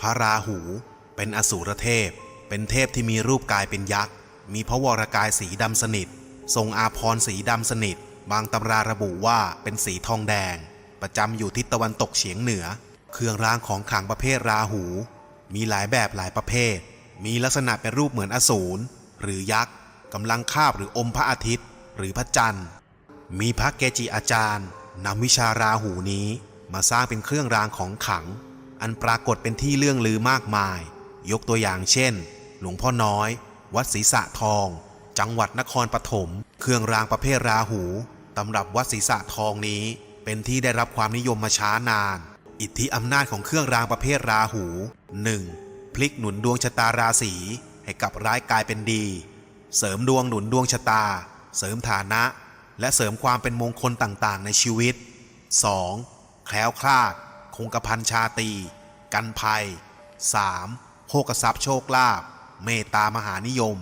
พระราหู เป็นอสูรเทพ เป็นเทพที่มีรูปกายเป็นยักษ์ มีพระวรกายสีดำสนิท ทรงอาพรสีดำสนิท บางตำราระบุว่าเป็นสีทองแดง ประจำอยู่ทิศตะวันตกเฉียงเหนือ เครื่องรางของขลังประเภทราหู มีหลายแบบหลายประเภท มีลักษณะเป็นรูปเหมือนอสูรหรือยักษ์กำลังคาบหรืออมพระอาทิตย์ หรือพระจันทร์ มีพระเกจิอาจารย์นำวิชาราหูนี้มาสร้างเป็นเครื่องรางของขลัง อันปรากฏเป็นที่เลื่องลือมากมาย ยกตัวอย่างเช่น หลวงพ่อน้อย วัดศรีสะทอง จังหวัดนครปฐม เครื่องรางประเภทราหู ตำรับวัดศรีสะทองนี้ เป็นที่ได้รับความนิยมมาช้านาน อิทธิอำนาจของเครื่องรางประเภทราหู 1. พลิกหนุนดวงชะตาราศีให้กลับร้ายกลายเป็นดี เสริมดวงหนุนดวงชะตา เสริมฐานะ และเสริมความเป็นมงคลต่างๆ ในชีวิต 2. แคล้วคลาด คงกระพันชาตี กันภัย 3. โภกทรัพย์โชคลาภเมตตามหานิยม